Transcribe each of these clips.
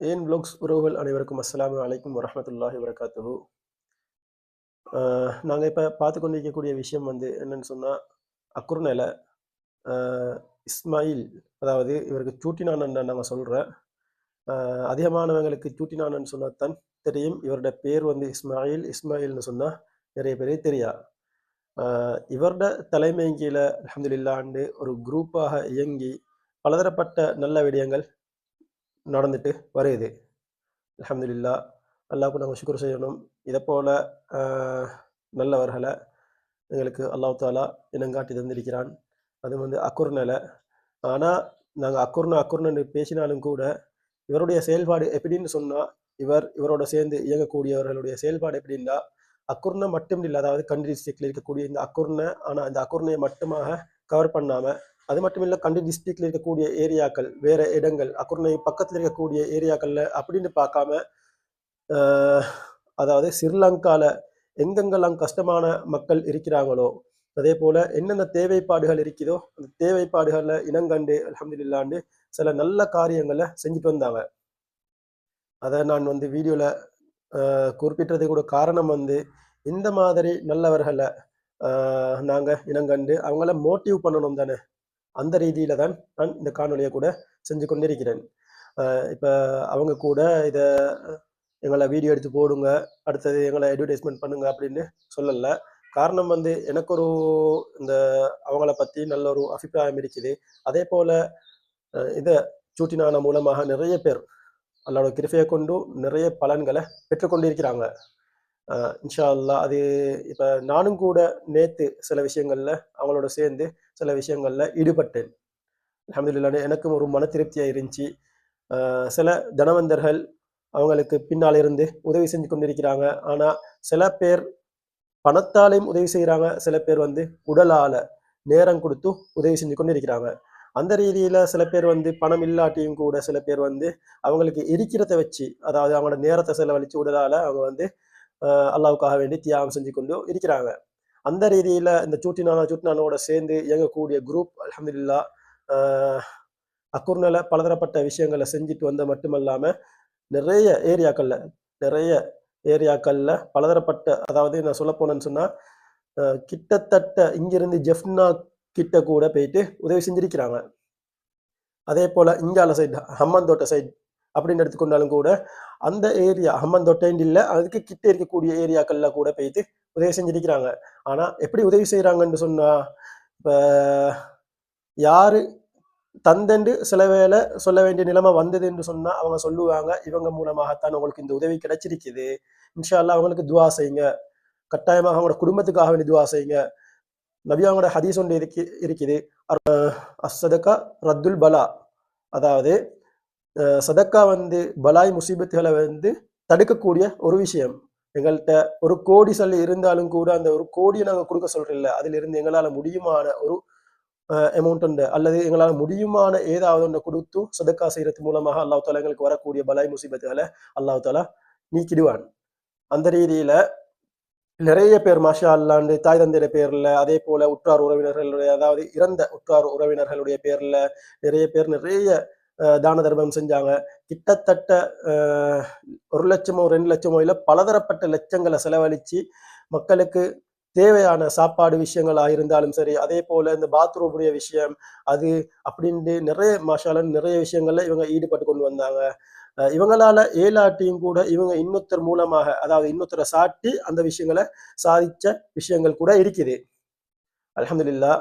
ஏன் வ்ளாக்ஸ் உறவுகள் அனைவருக்கும் அஸ்ஸலாமு அலைக்கும் வரமத்துல்லாஹி வரகாத்துஹு நாங்கள் இப்போ பார்த்து கொண்டிருக்கக்கூடிய விஷயம் வந்து என்னன்னு சொன்னால் அக்குர்நல இஸ்மாயில் அதாவது இவருக்கு சூட்டினானன் நாங்கள் சொல்கிற அதிகமானவங்களுக்கு சூட்டினானன்னு சொன்னால் தான் தெரியும். இவரோட பேர் வந்து இஸ்மாயில் இஸ்மாயில்னு சொன்னால் நிறைய பேருக்கு தெரியா. இவரோட தலைமையின் கீழே அல்ஹம்துலில்லாண்டு ஒரு குரூப்பாக இயங்கி பலதரப்பட்ட நல்ல விடயங்கள் நடந்துட்டு வருது. அலமதுல்லா அல்லாவுக்கு நம்ம சுக்குர் செய்யணும். இதை போல் நல்லவர்களை எங்களுக்கு அல்லாஹ் தாலா இனங்காட்டி தந்திருக்கிறான். அது வந்து அக்குர்னலை ஆனால் நாங்கள் அக்குர்ன அக்குர்னு பேசினாலும் கூட இவருடைய செயல்பாடு எப்படின்னு சொன்னால் இவர் இவரோட சேர்ந்து இயங்கக்கூடியவர்களுடைய செயல்பாடு எப்படின்னா அக்குர்னை மட்டும் இல்லை அதாவது கண்டி டிஸ்ட்ரிக்டில் இருக்கக்கூடிய இந்த அக்குர்னை ஆனால் அந்த அக்குர்னையை மட்டுமாக கவர் பண்ணாமல் அது மட்டும் இல்லை கண்டி டிஸ்ட்ரிக்டில் இருக்கக்கூடிய ஏரியாக்கள் வேற இடங்கள் அக்குர்ணை பக்கத்தில் இருக்கக்கூடிய ஏரியாக்களில் அப்படின்னு பார்க்காம அதாவது ஸ்ரீலங்கால எங்கெங்கெல்லாம் கஷ்டமான மக்கள் இருக்கிறாங்களோ அதே போல் என்னென்ன தேவைப்பாடுகள் இருக்குதோ அந்த தேவைப்பாடுகளில் இனங்கண்டு அல்ஹம்துலில்லாண்டு சில நல்ல காரியங்களை செஞ்சுட்டு வந்தாங்க. அதை நான் வந்து வீடியோவில் ஆஹ் குறிப்பிட்டது கூட காரணம் வந்து இந்த மாதிரி நல்லவர்களை நாங்கள் இனங்கண்டு அவங்கள மோட்டிவ் பண்ணணும் தானே. அந்த ரீதியில தான் நான் இந்த காணொலியை கூட செஞ்சு கொண்டிருக்கிறேன். இப்போ அவங்க கூட இதை எங்களை வீடியோ எடுத்து போடுங்க அடுத்தது எங்களை அட்வர்டைஸ்மெண்ட் பண்ணுங்க அப்படின்னு சொல்லலை. காரணம் வந்து எனக்கு ஒரு இந்த அவங்கள பற்றி நல்ல ஒரு அபிப்பிராயம் இருக்குது. அதே போல் இதை சூட்டினான மூலமாக நிறைய பேர் அல்லோட கிருஃபையை கொண்டு நிறைய பலன்களை பெற்றுக்கொண்டிருக்கிறாங்க இன்ஷா அல்லா அது இப்போ நானும் கூட நேற்று சில விஷயங்களில் அவங்களோட சேர்ந்து சில விஷயங்களில் ஈடுபட்டேன். அல்ஹம்துலில்லாஹ் எனக்கும் ஒரு மன திருப்தியாக இருந்துச்சு. சில தனவந்தர்கள் அவங்களுக்கு பின்னால் இருந்து உதவி செஞ்சு கொண்டிருக்கிறாங்க. ஆனால் சில பேர் பணத்தாலையும் உதவி செய்கிறாங்க சில பேர் வந்து உடலால் நேரம் கொடுத்து உதவி செஞ்சு கொண்டிருக்கிறாங்க. அந்த ரீதியில் சில பேர் வந்து பணம் இல்லாட்டியும் கூட சில பேர் வந்து அவங்களுக்கு இருக்கிறத வச்சு அதாவது அவங்களோட நேரத்தை செலவழித்து உடலால் அவங்க வந்து அல்லாவுக்காக வேண்டி தியாகம் செஞ்சு கொண்டு இருக்கிறாங்க. அந்த ரீதியில் இந்த சூட்டினானா சூட்டினானோட சேர்ந்து இயங்கக்கூடிய குரூப் அலமதுல்லா ஆஹ் அக்குர்னல பலதரப்பட்ட விஷயங்களை செஞ்சுட்டு வந்த மட்டுமல்லாமல் நிறைய ஏரியாக்களில் நிறைய ஏரியாக்களில் பலதரப்பட்ட அதாவது நான் சொல்ல போனேன்னு சொன்னால் கிட்டத்தட்ட இங்கிருந்து ஜெஃப்னா கிட்ட கூட போயிட்டு உதவி செஞ்சிருக்கிறாங்க. அதே போல் இங்கால சைடு ஹம்மந்தோட்டை சைடு அப்படின்னு எடுத்துக்கொண்டாலும் கூட அந்த ஏரியா ஹம்மந்தோட்டைன்னு இல்லை அதுக்கு கிட்ட இருக்கக்கூடிய ஏரியாக்கள்ல கூட போயிட்டு உதவி செஞ்சிருக்கிறாங்க. ஆனா எப்படி உதவி செய்யறாங்கன்னு சொன்னா இப்ப யாரு தந்தண்டு சில வேலை சொல்ல வேண்டிய நிலைமை வந்தது என்று சொன்னா அவங்க சொல்லுவாங்க இவங்க மூலமாகத்தான் உங்களுக்கு இந்த உதவி கிடைச்சிருக்குது. இன்ஷா அல்லாஹ் அவங்களுக்கு துவா செய்யுங்க. கட்டாயமாக அவங்களோட குடும்பத்துக்காக வேண்டி துவா செய்யுங்க. நபியாவோட ஹதீஸ் ஒன்று இருக்கு இருக்குது. அசதக்கா ரத்துல் பலா. அதாவது சதக்கா வந்து பலாய் முசீபத்துகளை வந்து தடுக்கக்கூடிய ஒரு விஷயம். எங்கள்கிட்ட ஒரு கோடி சொல்லி இருந்தாலும் கூட அந்த ஒரு கோடியை நாங்கள் கொடுக்க சொல்றோம்ல அதுல இருந்து எங்களால் முடியுமான ஒரு அமௌண்ட் உண்டு. அல்லது எங்களால் முடியுமான ஏதாவது ஒன்று கொடுத்து சதக்கா செய்யறது மூலமாக அல்லாஹ் தாலா எங்களுக்கு வரக்கூடிய பலாய் முசிபத்துகளை அல்லாஹ் தாலா நீக்கிடுவான். அந்த ரீதியில நிறைய பேர் மாஷா அல்லாண்டு தாய் தந்தைய பேர்ல அதே போல உற்றார் உறவினர்களுடைய அதாவது இறந்த உற்றார் உறவினர்களுடைய பேர்ல நிறைய பேர் நிறைய தான தர்மம் செஞ்சாங்க. கிட்டத்தட்ட ஒரு லட்சமோ ரெண்டு லட்சமோ இல்ல பலதரப்பட்ட லட்சங்களை செலவழிச்சு மக்களுக்கு தேவையான சாப்பாடு விஷயங்களாக இருந்தாலும் சரி அதே போல இந்த பாத்ரூமுடைய விஷயம் அது அப்படின்ட்டு நிறைய மாஷாலன் நிறைய விஷயங்களில் இவங்க ஈடுபட்டு கொண்டு வந்தாங்க. அஹ் இவங்களால ஏலாட்டியும் கூட இவங்க இன்னொருத்தர் மூலமாக அதாவது இன்னொருத்தரை சாட்டி அந்த விஷயங்களை சாதிச்ச விஷயங்கள் கூட இருக்குது. அலமதுல்லா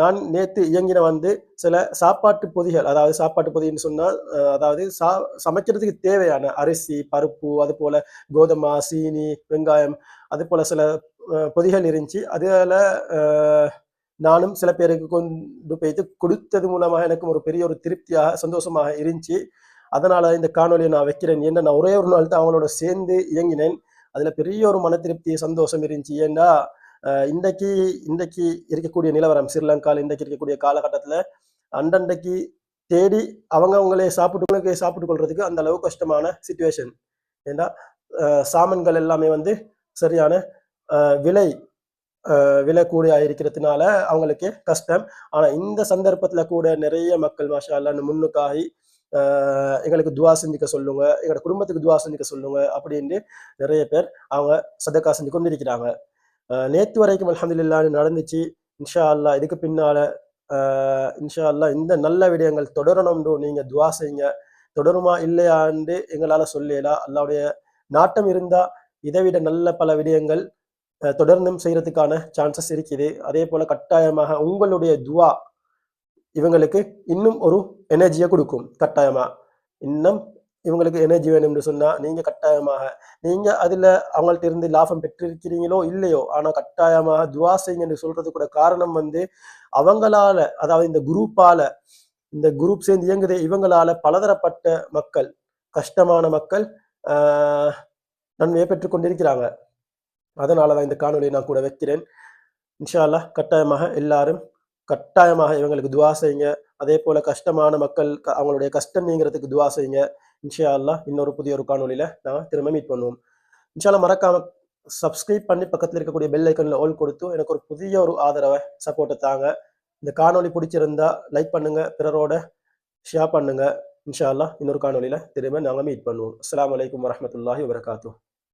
நான் நேற்று இயங்கின வந்து சில சாப்பாட்டு பொதிகள் அதாவது சாப்பாட்டு பொதின்னு சொன்னால் அதாவது சா சமைக்கிறதுக்கு தேவையான அரிசி பருப்பு அது போல கோதுமை சீனி வெங்காயம் அது போல சில பொதிகள் இருந்துச்சு. அதில் நானும் சில பேருக்கு கொண்டு போய்த்து கொடுத்தது மூலமாக எனக்கும் ஒரு பெரிய ஒரு திருப்தியாக சந்தோஷமாக இருந்துச்சு. அதனால் இந்த காணொலியை நான் வைக்கிறேன். ஏன்னா நான் ஒரே ஒரு நாள் தான் அவங்களோட சேர்ந்து இயங்கினேன். அதில் பெரிய ஒரு மன திருப்தி சந்தோஷம் இருந்துச்சு. ஏன்னா இன்றைக்கு இன்றைக்கு இருக்கக்கூடிய நிலவரம் ஸ்ரீலங்கால இன்றைக்கு இருக்கக்கூடிய காலகட்டத்தில் அண்டண்டைக்கு தேடி அவங்க அவங்களே சாப்பிட்டு சாப்பிட்டு கொள்றதுக்கு அந்த அளவு கஷ்டமான சுச்சுவேஷன் ஏன்னா சாமான்கள் எல்லாமே வந்து சரியான விலை விலை கூட இருக்கிறதுனால அவங்களுக்கு கஷ்டம். ஆனால் இந்த சந்தர்ப்பத்தில் கூட நிறைய மக்கள் மாஷா அல்லான்னு முன்னுக்காகி எங்களுக்கு துவா செஞ்சுக்க சொல்லுங்க எங்களோட குடும்பத்துக்கு துவா செஞ்சுக்க சொல்லுங்க அப்படின்னு நிறைய பேர் அவங்க சதக்கா செஞ்சு கொண்டிருக்கிறாங்க. நேற்று வரைக்கும் அலமதுல்லான்னு நடந்துச்சு. இன்ஷா அல்லாஹ் இதுக்கு பின்னால இன்ஷா அல்லாஹ் இந்த நல்ல விடயங்கள் தொடரணும்னு நீங்கள் துவா செய்யுங்க. தொடருமா இல்லையான்னு எங்களால் சொல்லலாம் அல்லாவுடைய நாட்டம் இருந்தால் இதை விட நல்ல பல விடயங்கள் தொடர்ந்தும் செய்கிறதுக்கான சான்சஸ் இருக்குது. அதே போல் கட்டாயமாக உங்களுடைய துவா இவங்களுக்கு இன்னும் ஒரு எனர்ஜியை கொடுக்கும். கட்டாயமாக இன்னும் இவங்களுக்கு எனர்ஜி வேணும்னு சொன்னால் நீங்கள் கட்டாயமாக நீங்கள் அதில் அவங்கள்ட்ட இருந்து லாபம் பெற்றிருக்கிறீங்களோ இல்லையோ ஆனால் கட்டாயமாக துவா செய்யுங்கன்னு சொல்கிறது கூட காரணம் வந்து அவங்களால அதாவது இந்த குரூப்பால் இந்த குரூப் சேர்ந்து இயங்குதே இவங்களால பலதரப்பட்ட மக்கள் கஷ்டமான மக்கள் நன்மையை பெற்றுக்கொண்டிருக்கிறாங்க அதனால தான் இந்த காணொலியை நான் கூட வைக்கிறேன். இன்ஷா அல்லாஹ் கட்டாயமாக எல்லாரும் கட்டாயமாக இவங்களுக்கு துவா செய்யுங்க. அதே போல் கஷ்டமான மக்கள் அவங்களுடைய கஷ்டம் நீங்கிறதுக்கு துவா செய்யுங்க. இன்ஷா அல்லா இன்னொரு புதிய ஒரு காணொலியில நாங்கள் திரும்ப மீட் பண்ணுவோம். இன்ஷால்லா மறக்காம சப்ஸ்கிரைப் பண்ணி பக்கத்தில் இருக்கக்கூடிய பெல் ஐக்கனில் ஓல் கொடுத்து எனக்கு ஒரு புதிய ஒரு ஆதரவை சப்போர்ட்டை தாங்க. இந்த காணொலி பிடிச்சிருந்தா லைக் பண்ணுங்க பிறரோட ஷேர் பண்ணுங்க. இன்ஷா அல்லா இன்னொரு காணொலியில திரும்ப நாங்கள் மீட் பண்ணுவோம். அஸ்லாம் வலைக்கம் வரமத்துல்லாஹி வபரகாத்துஹ்.